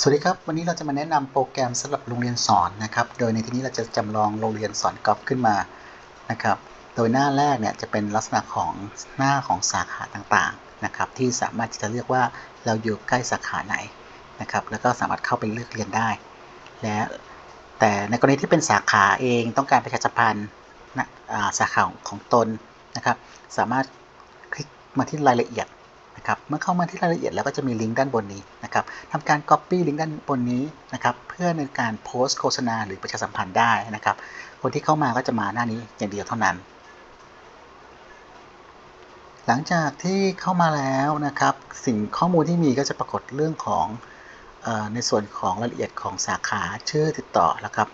สวัสดีครับ วันนี้เราจะมาแนะนำโปรแกรมสำหรับโรงเรียนสอนนะครับ โดยในที่นี้เราจะจำลองโรงเรียนสอนกอล์ฟขึ้นมานะครับ โดยหน้าแรกเนี่ยจะเป็นลักษณะของหน้าของสาขาต่างๆนะครับ ที่สามารถที่จะเลือกว่าเราอยู่ใกล้สาขาไหนนะครับ แล้วก็สามารถเข้าไปเลือกเรียนได้ และแต่ในกรณีที่เป็นสาขาเองต้องการประชาสัมพันธ์นะสาขาของของตนนะครับ สามารถคลิกมาที่รายละเอียด นะครับเมื่อเข้ามาที่รายละเอียดแล้วก็จะมีลิงก์ด้านบนนี้นะครับทำการ Copy ลิงก์ด้านบนนี้นะครับเพื่อในการโพสต์โฆษณาหรือประชาสัมพันธ์ได้นะครับ คนที่เข้ามาก็จะมาหน้านี้อย่างเดียวเท่านั้น หลังจากที่เข้ามาแล้วนะครับสิ่งข้อมูลที่มีก็จะปรากฏเรื่องของออในส่วนของรายละเอียดของสาขาชื่อติดต่อนะครับ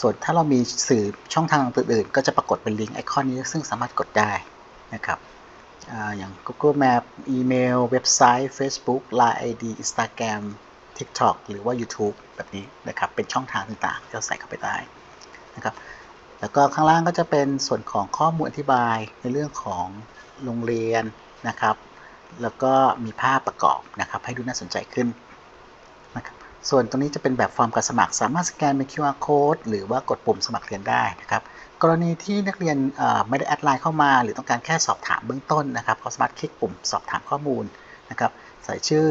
ส่วนถ้าเรามีสื่อช่องทางอื่นๆก็จะปรากฏเป็นลิงก์ไอคอนนี้ซึ่งสามารถกดได้นะครับ อย่าง Google Map อีเมล เว็บไซต์ Facebook Line ID Instagram TikTok หรือว่า YouTube แบบนี้นะครับ เป็นช่องทางต่างๆที่เราใส่เข้าไปได้นะครับ แล้วก็ข้างล่างก็จะเป็นส่วนของข้อมูลอธิบายในเรื่องของโรงเรียนนะครับ แล้วก็มีภาพประกอบนะครับ ให้ดูน่าสนใจขึ้นนะครับส่วนตรงนี้จะเป็นแบบฟอร์มการสมัคร สามารถสแกนเป็น QR code หรือว่ากดปุ่มสมัครเรียนได้นะครับ กรณีที่นักเรียนไม่ได้แอดไลน์เข้ามา หรือต้องการแค่สอบถามเบื้องต้นนะครับเขาสามารถคลิกปุ่มสอบถามข้อมูลนะครับใส่ชื่อ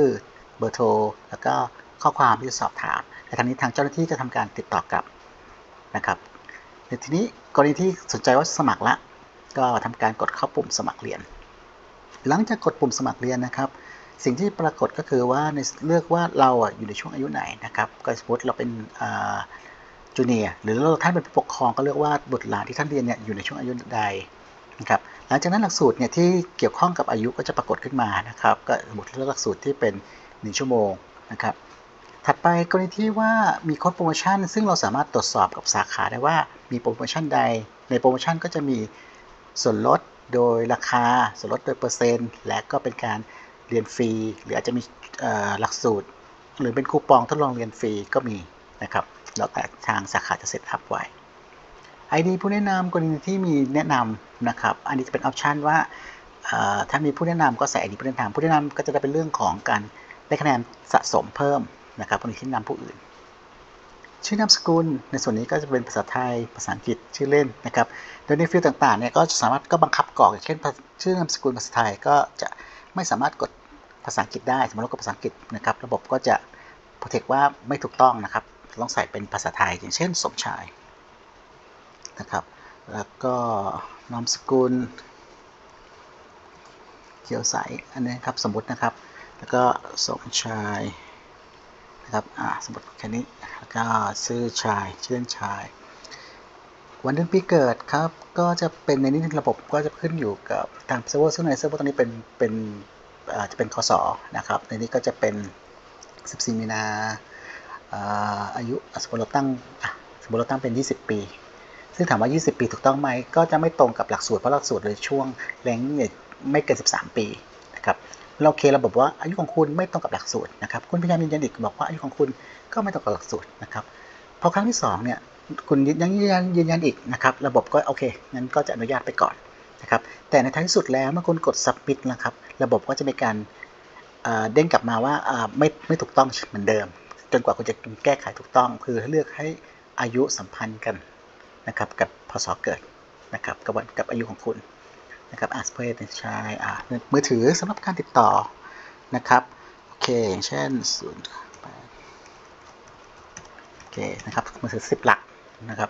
เบอร์โทรแล้วก็ข้อความที่จะสอบถาม แต่ทางนี้ทางเจ้าหน้าที่จะทำการติดต่อกลับนะครับในทีนี้กรณีที่สนใจว่าสมัครละ ก็ทำการกดเข้าปุ่มสมัครเรียน หลังจากกดปุ่มสมัครเรียนนะครับ สิ่งที่ปรากฏก็คือว่าในเลือกว่าเราอยู่ในช่วงอายุไหนนะครับก็สมมติเราเป็นอ จูเนียหรือท่านเป็นผู้ปกครองก็เลือกว่าบุตรหลานที่ท่านเรียนเนี่ยอยู่ในช่วงอายุใดนะครับหลังจากนั้นหลักสูตรเนี่ยที่เกี่ยวข้องกับอายุก็จะปรากฏขึ้นมานะครับก็สมมติเลือกหลักสูตรที่เป็น 1 ชั่วโมงนะครับถัดไปกรณีที่ว่ามีโค้ดโปรโมชั่น ซึ่งเราสามารถตรวจสอบกับสาขาได้ว่ามีโปรโมชั่นใด ในโปรโมชั่นก็จะมีส่วนลดโดยราคา ส่วนลดโดยเปอร์เซ็นต์ และก็เป็นการเรียนฟรี หรืออาจจะมีหลักสูตร หรือเป็นคูปองทดลองเรียนฟรีก็มีนะครับ แล้วแต่ทางสาขาจะเซตอัพไว้ ID ผู้แนะนำกรณีที่มีแนะนำนะครับ อันนี้จะเป็นออปชันว่าถ้ามีผู้แนะนำก็ใส่ ID ผู้แนะนำผู้แนะนำก็จะได้เป็นเรื่องของการได้คะแนนสะสมเพิ่มนะครับกรณีที่แนะนำผู้อื่น ชื่อนามสกุลในส่วนนี้ก็จะเป็นภาษาไทยภาษาอังกฤษชื่อเล่นนะครับโดยในฟิลต่างๆเนี่ยก็สามารถก็บังคับกรอกอย่างเช่นชื่อนามสกุลภาษาไทยก็จะไม่สามารถกดภาษาอังกฤษได้ สมมติเรากดภาษาอังกฤษนะครับ ระบบก็จะ protect ว่าไม่ถูกต้องนะครับ ต้องใส่เป็นภาษาไทย อย่างเช่นสมชายนะครับ แล้วก็นามสกุลเขียวใสอันนี้ครับสมมตินะครับ แล้วก็สมชายนะครับอ่าสมมติแค่นี้แล้วก็ชื่อชายชื่อชาย วันเดือนปีเกิดครับ ก็จะเป็นในนี้ระบบก็จะขึ้นอยู่กับทางเซิร์ฟเวอร์ซึ่งในเซิร์ฟเวอร์ตอนนี้เป็นเป็นอาจะเป็นคศนะครับ ในนี้ก็จะเป็น 14 มีนา อายุสมมติเราตั้งสมมติเราตั้งเป็น 20 ปี ซึ่งถามว่า 20 ปีถูกต้องไหมก็จะไม่ตรงกับหลักสูตรเพราะหลักสูตรเลยช่วงแรงเนี่ยไม่เกิน 13 ปีนะครับเราโอเคระบบว่าอายุของคุณไม่ตรงกับหลักสูตรนะครับคุณพยายามยืนยันอีกบอกว่าอายุของคุณก็ไม่ตรงกับหลักสูตรนะครับพอครั้งที่สองเนี่ยคุณยังยืนยันยืนยันอีกนะครับระบบก็โอเคงั้นก็จะอนุญาตไปก่อนนะครับแต่ในท้ายที่สุดแล้วเมื่อคุณกด submit นะครับ ระบบก็จะมีการเด้งกลับมาว่าอ่าไม่ไม่ถูกต้องเหมือนเดิม จนกว่าคุณจะแก้ไขถูกต้อง คือเลือกให้อายุสัมพันธ์กันนะครับกับพศเกิดนะครับกับวันกับอายุของคุณนะครับอาสเพย์ชายอ่ามือถือสำหรับการติดต่อนะครับโอเคอย่างเช่น0 8โอเคนะครับมือถือ10หลักนะครับ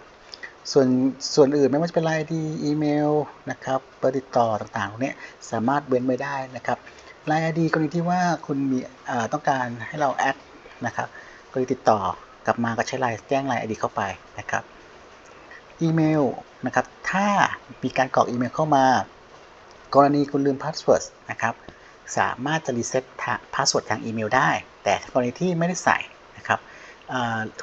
ส่วนส่วนอื่นไม่ว่าจะเป็นไลน์ดีอีเมลนะครับเบอร์ติดต่อต่างๆพวกนี้สามารถเว้นไว้ได้นะครับไลน์ดีกรณีที่ว่าคุณมีเอ่อต้องการให้เราแอดนะครับ กรณีติดต่อกลับมาก็ใช้ไลน์แจ้งไลน์อดีเข้าไปนะครับอีเมลนะครับ ถ้ามีการกรอกอีเมลเข้ามา กรณีคุณลืมพาสเวิร์ดนะครับสามารถจะรีเซ็ตพาสเวิร์ดทางอีเมลได้ แต่กรณีที่ไม่ได้ใส่นะครับ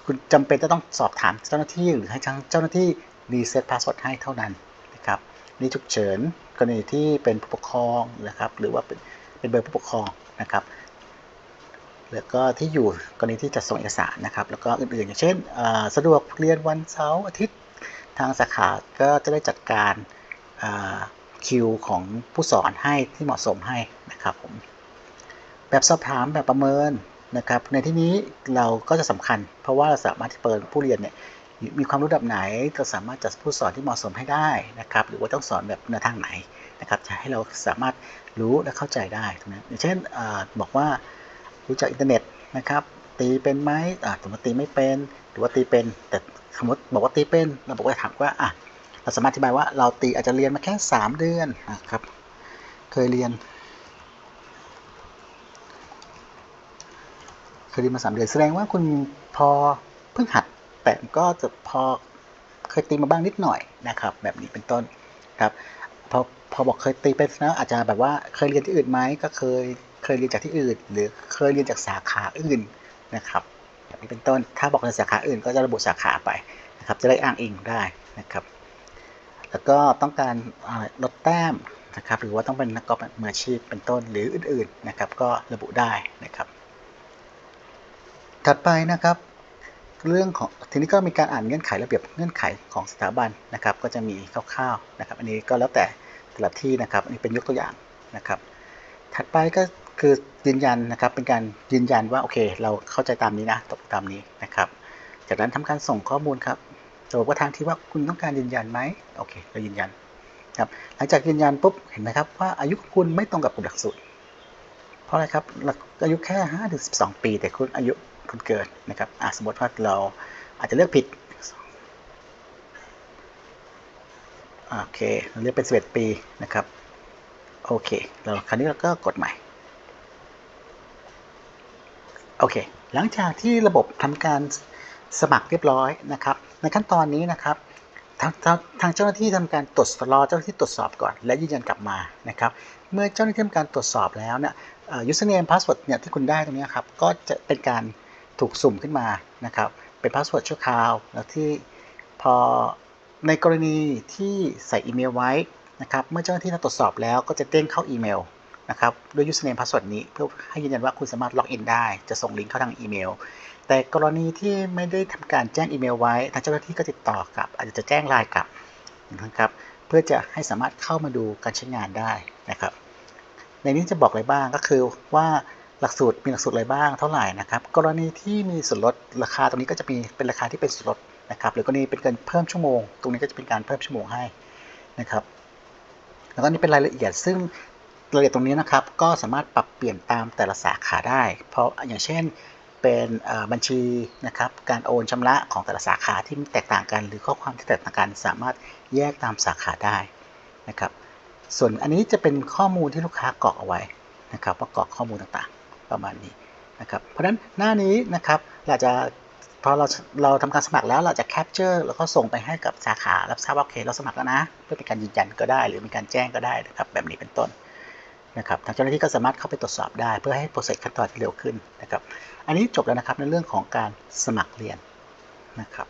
คุณจำเป็นจะต้องสอบถามเจ้าหน้าที่หรือให้ทางเจ้าหน้าที่รีเซ็ตพาสเวิร์ดให้เท่านั้นนะครับนี่ฉุกเฉินกรณีที่เป็นผู้ปกครองนะครับ หรือว่าเป็นเป็นเบอร์ผู้ปกครองนะครับ แล้วก็ที่อยู่กรณีที่จัดส่งเอกสารนะครับ แล้วก็อื่นๆ อย่างเช่นอ่าสะดวกเรียนวันเสาร์อาทิตย์ทางสาขาก็จะได้จัดการคิวของผู้สอนให้ที่เหมาะสมให้นะครับผมแบบสอบถามแบบประเมินนะครับ ในที่นี้เราก็จะสำคัญ เพราะว่าเราสามารถที่เปิดผู้เรียนเนี่ยมีความรู้ระดับไหนเราสามารถจัดผู้สอนที่เหมาะสมให้ได้นะครับ หรือว่าต้องสอนแบบแนวทางไหนนะครับจะให้เราสามารถรู้และเข้าใจได้ตรงนั้นอย่างเช่นอบอกว่า รู้จักอินเทอร์เน็ตนะครับตีเป็นไหมอ่าสมมติตีไม่เป็นหรือว่าตีเป็น แต่สมมติบอกว่าตีเป็นเราบอกว่าถามว่าอะเราสามารถอธิบายว่าเราตีอาจจะเรียนมาแค่ 3 เดือนนะครับเคยเรียนเคยเรียนมาสามเดือนแสดงว่าคุณพอเพิ่งหัดแต่ก็จะพอเคยตีมาบ้างนิดหน่อยนะครับ แบบนี้เป็นต้นครับพอพอบอกเคยตีเป็นนะอาจจะแบบว่าเคยเรียนที่อื่นไหมก็เคย ยเรียนจากที่อื่น หรือเคยเรียนจากสาขาอื่นนะครับแบบนี้เป็นต้น ถ้าบอกในสาขาอื่นก็จะระบุสาขาไปนะครับ จะได้อ้างอิงได้นะครับ แล้วก็ต้องการลดแต้มนะครับ หรือว่าต้องเป็นนักกอล์ฟมืออาชีพเป็นต้นหรืออื่นๆนะครับ ก็ระบุได้นะครับ ถัดไปนะครับ เรื่องของทีนี้ก็มีการอ่านเงื่อนไขระเบียบเงื่อนไขของสถาบันนะครับ ก็จะมีคร่าวๆนะครับ อันนี้ก็แล้วแต่แต่ละที่นะครับ อันนี้เป็นยกตัวอย่างนะครับ ถัดไปก็ คือยืนยันนะครับเป็นการยืนยันว่าโอเค เราเข้าใจตามนี้นะตกตามนี้นะครับ จากนั้นทำการส่งข้อมูลครับจะบอกว่าทางที่ว่าคุณต้องการยืนยันไหมโอเคเรายืนยันครับหลังจากยืนยันปุ๊บเห็นไหมครับว่าอายุคุณไม่ตรงกับกลุ่มหลักสูตรเพราะอะไรครับอายุแค่5ถึง12 ปี แต่คุณอายุคุณเกิดนะครับสมมติว่าเราอาจจะเลือกผิดโอเคเราเลือกเป็น 11 ปีนะครับโอเคเราคราวนี้เราก็กดใหม่ โอเค หลังจากที่ระบบทำการสมัครเรียบร้อยนะครับ ในขั้นตอนนี้นะครับทางทางเจ้าหน้าที่ทำการตรวจรอเจ้าหน้าที่ตรวจสอบก่อน และยืนยันกลับมานะครับ เมื่อเจ้าหน้าที่ทำการตรวจสอบแล้วเนี่ย username password เนี่ยที่คุณได้ตรงนี้ครับ ก็จะเป็นการถูกสุ่มขึ้นมานะครับ เป็นพาสเวิร์ดชั่วคราว แล้วที่พอในกรณีที่ใส่อีเมลไว้นะครับ เมื่อเจ้าหน้าที่ตรวจสอบแล้วก็จะเด้งเข้าอีเมล นะครับด้วย username password นี้เพื่อให้ยืนยันว่าคุณสามารถล็อกอินได้ จะส่งลิงก์เข้าทางอีเมล แต่กรณีที่ไม่ได้ทำการแจ้งอีเมลไว้ทางเจ้าหน้าที่ก็ติดต่อกับ อาจจะแจ้งไลน์กลับนะครับเพื่อจะให้สามารถเข้ามาดูการใช้งานได้นะครับในนี้จะบอกอะไรบ้างก็คือว่าหลักสูตรมีหลักสูตรอะไรบ้างเท่าไหร่นะครับกรณีที่มีส่วนลดราคาตรงนี้ก็จะมีเป็นราคาที่เป็นส่วนลดนะครับหรือกรณีเป็นการเพิ่มชั่วโมง ตรงนี้ก็จะเป็นการเพิ่มชั่วโมงให้นะครับแล้วก็นี่เป็นรายละเอียดซึ่ง รายละเอียดตรงนี้นะครับ ก็สามารถปรับเปลี่ยนตามแต่ละสาขาได้ เพราะอย่างเช่นเป็นบัญชีนะครับการโอนชำระของแต่ละสาขาที่แตกต่างกัน หรือข้อความที่แตกต่างกัน สามารถแยกตามสาขาได้นะครับ ส่วนอันนี้จะเป็นข้อมูลที่ลูกค้ากรอกเอาไว้นะครับว่ากรอกข้อมูลต่างๆ ประมาณนี้นะครับเพราะฉะนั้นหน้านี้นะครับเราจะพอเราเราทำการสมัครแล้วเราจะแคปเจอร์แล้วก็ส่งไปให้กับสาขารับทราบว่าโอเคเราสมัครแล้วนะ เพื่อเป็นการยืนยันก็ได้ หรือมีการแจ้งก็ได้นะครับแบบนี้เป็นต้น นะครับทางเจ้าหน้าที่ก็สามารถเข้าไปตรวจสอบได้ เพื่อให้โปรเซสขั้นตอนที่เร็วขึ้นนะครับ อันนี้จบแล้วนะครับในเรื่องของการสมัครเรียนนะครับ